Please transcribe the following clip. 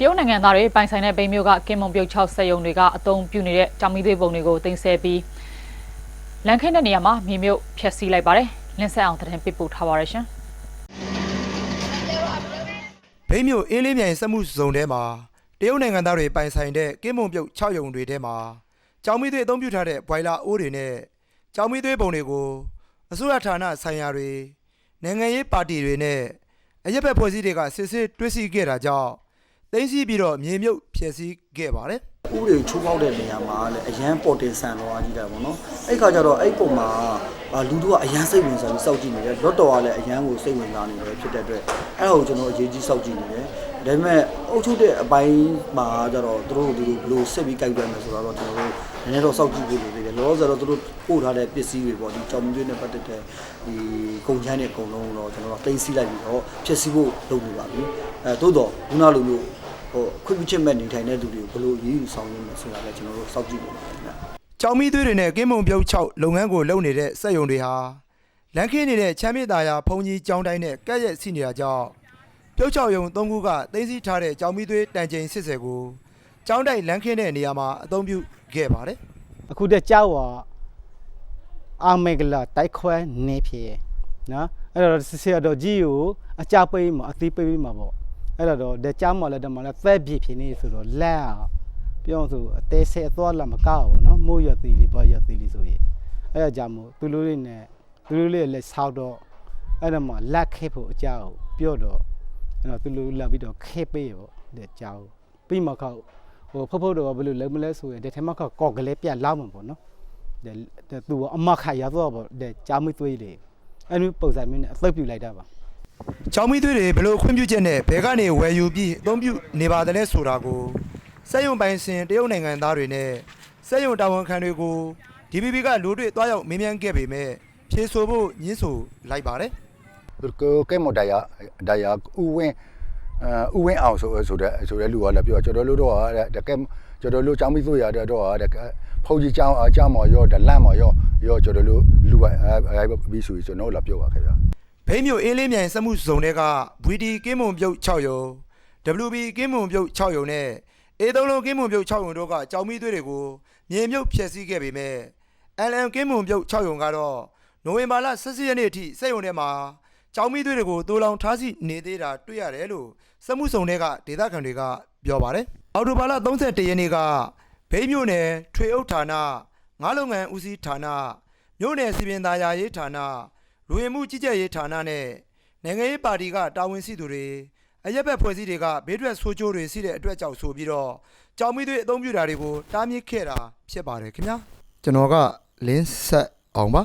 တရုတ်နိုင်ငံသားတွေပိုင်ဆိုင်တဲ့ဘိန်းမျိုးကကင်မွန်ပြုတ်6စက်ယုံတွေကအသုံးပြုနေတဲ့ကြောင်မီသွေးပုံတွေကိုတင်ဆက်ပြီးလန်ခင်းတဲ့နေရာမှာမြေမြုပ်ဖျက်ဆီးလိုက်ပါတယ်လင်းဆက်အောင်သတင်းပေးပို့ထားပါရရှင်ဘိန်းမြို့အင်းလေးမြိုင်စက်မှုဇုံထဲမှာတရုတ်နိုင်ငံသားတွေပိုင်ဆိုင်တဲ့ကင်းမုံပြုတ်6ယုံတွေထဲမှာကြောင်မီသွေးအသုံးပြုထားတဲ့ဘွိုင်လာအိုးတွေနဲ့ကြောင်မီသွေးပုံတွေကိုအစိုးရဌာနဆိုင်ရာတွေနိုင်ငံရေးပါတီတွေနဲ့အရက်ဘက်ဖွဲ့စည်းတွေကစစ်စစ်တွဲစီခဲ့တာကြောင့် သိမ်းဆည်းပြီးတော့မြေမြုပ်ဖျက်ဆီးခဲ့ပါတယ်ဥပဒေချိုးဖောက်တဲ့နေရာမှာလည်းအရန်ပေါ်တင်ဆန်တော့ကြီးတာပေါ့နော်အဲ့ခါကျတော့အဲ့ပုံမှာအာလူတို့ကအရန်စိတ်ဝင်စားပြီးစောက်ကြည့်နေတယ်လော့တော်ကလည်းအရန်ကိုစိတ်ဝင်စားနေတယ်ဖြစ်တဲ့အတွက်အဲ့ဒါကိုကျွန်တော်အရေးကြီးစောက်ကြည့်နေတယ်ဒါပေမဲ့အုပ်ချုပ်တဲ့အပိုင်းမှာကျတော့သူတို့တို့ဘယ်လိုစစ်ပြီးကြိုက်တယ်မယ်ဆိုတော့ကျွန်တော်တို့နည်းနည်းတော့စောက်ကြည့်ဖို့လိုသေးတယ်လောလောဆယ်တော့သူတို့ပို့ထားတဲ့ပစ္စည်းတွေပေါ့ဒီကြောင်မြွေးနဲ့ပတ်သက်တဲ့ဒီကုန်ချမ်းတွေအကုန်လုံးတော့ကျွန်တော်တို့တင်စီလိုက်ပြီးတော့ဖြစ်စီဖို့လုပ်နေပါပြီအဲသို့တော့ခုနလိုမျိုး ဟိုခွင့်ပြုချက်မဲ့နေထိုင်တဲ့လူတွေကိုဘယ်လိုရေးယူဆောင်ရမလဲဆိုတာလည်းကျွန်တော်တို့စောင့်ကြည့်နေပါတယ်ခင်ဗျကြောင်မီသွေးတွေနဲ့ကင်းမုံပြုတ်6လုပ်ငန်းကိုလုပ်နေတဲ့စက်ယုံတွေဟာလန်ခင်းနေတဲ့ချမ်းမြေသာယာဖုန်ကြီးကျောင်းတိုင်းနဲ့ကက်ရက်စီနေတာကြောင့်ပြုတ်6ယုံ3ခုကသိမ်းဆည်းထားတဲ့ကြောင်မီသွေးတန်ချိန်80ကိုကျောင်းတိုင်းလန်ခင်းတဲ့နေရာမှာအသုံးပြုခဲ့ပါတယ်အခုတည်းကြောက်တော့အာမေဂလာတိုက်ခွဲနေဖြစ်ရယ်နော်အဲ့တော့ဆရာတော်ကြီးကိုအကြပေးမှာအသိပေးပေးမှာပေါ့ အဲ့တော့တကြောက်မှလည်းတမလည်းသက်ပြဖြစ်နေဆိုတော့လက်အောင်ပြောဆိုအသေးဆဲအသွားလာမကောက်ဘူးနော်မိုးရသေးလေးပေါ့ရသေးလေးဆိုရင်အဲ့ဒါကြောင့်မို့သူတို့လေးနဲ့သူတို့လေးလည်းဆောက်တော့အဲ့တော့မှလက်ခဲဖို့အကြောက်ပြောတော့အဲ့တော့သူတို့လာပြီးတော့ခဲပေးပေါ့တဲ့ကြောက်ပြီးမှခောက်ဟိုဖုတ်ဖုတ်တော့ဘယ်လိုလဲမလဲဆိုရင်ဒီထဲမှာခောက်ကောက်ကလေးပြတ်လောက်မှာပေါ့နော်တဲ့သူကအမခါရတော့ပေါ့တဲ့ကြားမသွေးလေအဲ့လိုပုံစံမျိုးနဲ့အသက်ပြူလိုက်တာပါ ကြောင်မီသွေးတွေဘယ်လိုခွင့်ပြုချက်နဲ့ဘယ်ကနေဝယ်ယူပြီးအသုံးပြုနေပါတယ်လဲဆိုတာကိုစက်ယုံပိုင်ရှင်တရုတ်နိုင်ငံသားတွေနဲ့စက်ယုံတာဝန်ခံတွေကို DPP ကလူတွေတွားရောက်မေးမြန်းခဲ့ပေမဲ့ဖြေဆိုဖို့ညှင်းဆိုလိုက်ပါတယ် ကိုကဲမော်ဒယာဒယာဥဝင်းဥဝင်းအောင်ဆိုဆိုတဲ့ဆိုတဲ့လူကလည်းပြောကျွန်တော်တို့တော့တဲ့ကဲကျွန်တော်တို့ចောင်းပြီးဆိုရတဲ့တော့တဲ့ဖုန်ကြီးចောင်းအចောင်းမော်ရောဒလန့်မော်ရောရောကျွန်တော်တို့လူကအဲပြီးဆိုကျွန်တော်လာပြောပါခင်ဗျာ ဘိန်းမြို့အင်းလေးမြိုင်စက်မှုဇုံတွေက VD ကင်းမွန်ပြုတ်6ယုံ WB ကင်းမွန်ပြုတ်6ယုံနဲ့ A3 လုံးကင်းမွန်ပြုတ်6ယုံတို့ကကြောင်မီသွေးတွေကိုမြေမြုပ်ဖျက်ဆီးခဲ့ပေမဲ့ LM ကင်းမွန်ပြုတ်6ယုံကတော့နိုဝင်ဘာလ17ရက်နေ့အထိစက်ယုံထဲမှာကြောင်မီသွေးတွေကိုတိုးလောင်ထားစီနေသေးတာတွေ့ရတယ်လို့စက်မှုဇုံတွေကဒေသခံတွေကပြောပါတယ်အော်တိုဘာလ31ရက်နေ့ကဘိန်းမြို့နယ်ထွေအုပ်ဌာနငါးလုပ်ငန်းဦးစီးဌာနမြို့နယ်စီပင်သားယာရေးဌာန လူဝင်မှုကြီးကြပ်ရေးဌာနနဲ့နိုင်ငံရေးပါတီကတာဝန်ရှိသူတွေအရက်ဘက်ဖွဲ့စည်းတွေကဘေးထွက်ဆိုးကျိုးတွေရှိတဲ့အတွက်ကြောင့်ဆိုပြီးတော့ကြောင်မီတွေအသုံးပြုတာတွေကိုတားမြစ်ခဲ့တာဖြစ်ပါတယ်ခင်ဗျာကျွန်တော်ကလင်းဆက်အောင်ပါ